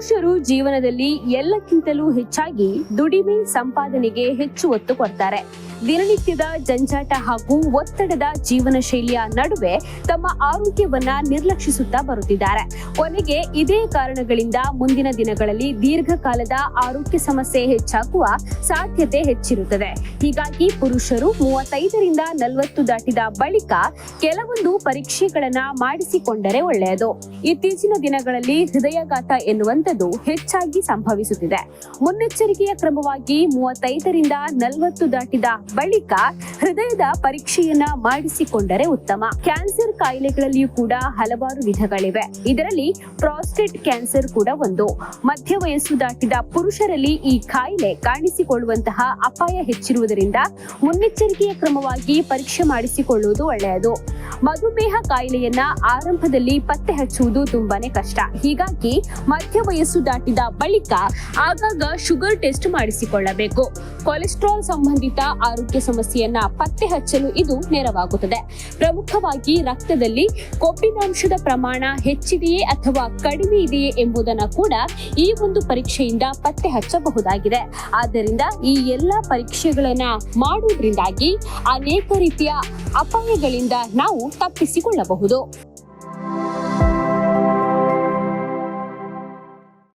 ಪುರುಷರು ಜೀವನದಲ್ಲಿ ಎಲ್ಲಕ್ಕಿಂತಲೂ ಹೆಚ್ಚಾಗಿ ದುಡಿಮೆ ಸಂಪಾದನೆಗೆ ಹೆಚ್ಚು ಒತ್ತು ಕೊಡ್ತಾರೆ. ದಿನನಿತ್ಯದ ಜಂಜಾಟ ಹಾಗೂ ಒತ್ತಡದ ಜೀವನ ಶೈಲಿಯ ನಡುವೆ ತಮ್ಮ ಆರೋಗ್ಯವನ್ನ ನಿರ್ಲಕ್ಷಿಸುತ್ತಾ ಬರುತ್ತಿದ್ದಾರೆ. ಕೊನೆಗೆ ಇದೇ ಕಾರಣಗಳಿಂದ ಮುಂದಿನ ದಿನಗಳಲ್ಲಿ ದೀರ್ಘಕಾಲದ ಆರೋಗ್ಯ ಸಮಸ್ಯೆ ಹೆಚ್ಚಾಗುವ ಸಾಧ್ಯತೆ ಹೆಚ್ಚಿರುತ್ತದೆ. ಹೀಗಾಗಿ ಪುರುಷರು ಮೂವತ್ತೈದರಿಂದ ನಲವತ್ತು ದಾಟಿದ ಬಳಿಕ ಕೆಲವೊಂದು ಪರೀಕ್ಷೆಗಳನ್ನ ಮಾಡಿಸಿಕೊಂಡರೆ ಒಳ್ಳೆಯದು. ಇತ್ತೀಚಿನ ದಿನಗಳಲ್ಲಿ ಹೃದಯಾಘಾತ ಎನ್ನುವಂಥದ್ದು ಹೆಚ್ಚಾಗಿ ಸಂಭವಿಸುತ್ತಿದೆ. ಮುನ್ನೆಚ್ಚರಿಕೆಯ ಕ್ರಮವಾಗಿ ಮೂವತ್ತೈದರಿಂದ ನಲವತ್ತು ದಾಟಿದ ಬಳಿಕ ಹೃದಯದ ಪರೀಕ್ಷೆಯನ್ನ ಮಾಡಿಸಿಕೊಂಡರೆ ಉತ್ತಮ. ಕ್ಯಾನ್ಸರ್ ಕಾಯಿಲೆಗಳಲ್ಲಿಯೂ ಕೂಡ ಹಲವಾರು ವಿಧಗಳಿವೆ. ಇದರಲ್ಲಿ ಪ್ರಾಸ್ಟೇಟ್ ಕ್ಯಾನ್ಸರ್ ಕೂಡ ಒಂದು. ಮಧ್ಯ ವಯಸ್ಸು ದಾಟಿದ ಪುರುಷರಲ್ಲಿ ಈ ಕಾಯಿಲೆ ಕಾಣಿಸಿಕೊಳ್ಳುವಂತಹ ಅಪಾಯ ಹೆಚ್ಚಿರುವುದರಿಂದ ಮುನ್ನೆಚ್ಚರಿಕೆಯ ಕ್ರಮವಾಗಿ ಪರೀಕ್ಷೆ ಮಾಡಿಸಿಕೊಳ್ಳುವುದು ಒಳ್ಳೆಯದು. ಮಧುಮೇಹ ಕಾಯಿಲೆಯನ್ನ ಆರಂಭದಲ್ಲಿ ಪತ್ತೆ ಹಚ್ಚುವುದು ತುಂಬಾನೇ ಕಷ್ಟ. ಹೀಗಾಗಿ ಮಧ್ಯ ವಯಸ್ಸು ದಾಟಿದ ಬಳಿಕ ಆಗಾಗ ಶುಗರ್ ಟೆಸ್ಟ್ ಮಾಡಿಸಿಕೊಳ್ಳಬೇಕು. ಕೊಲೆಸ್ಟ್ರಾಲ್ ಸಂಬಂಧಿತ ಆರೋಗ್ಯ ಸಮಸ್ಯೆಯನ್ನ ಪತ್ತೆ ಹಚ್ಚಲು ಇದು ನೆರವಾಗುತ್ತದೆ. ಪ್ರಮುಖವಾಗಿ ರಕ್ತದಲ್ಲಿ ಕೊಬ್ಬಿನಾಂಶದ ಪ್ರಮಾಣ ಹೆಚ್ಚಿದೆಯೇ ಅಥವಾ ಕಡಿಮೆ ಇದೆಯೇ ಎಂಬುದನ್ನು ಕೂಡ ಈ ಒಂದು ಪರೀಕ್ಷೆಯಿಂದ ಪತ್ತೆ ಹಚ್ಚಬಹುದಾಗಿದೆ. ಆದ್ದರಿಂದ ಈ ಎಲ್ಲ ಪರೀಕ್ಷೆಗಳನ್ನ ಮಾಡುವುದರಿಂದಾಗಿ ಅನೇಕ ರೀತಿಯ ಅಪಾಯಗಳಿಂದ ನಾವು ತಪ್ಪಿಸಿಕೊಳ್ಳಬಹುದು.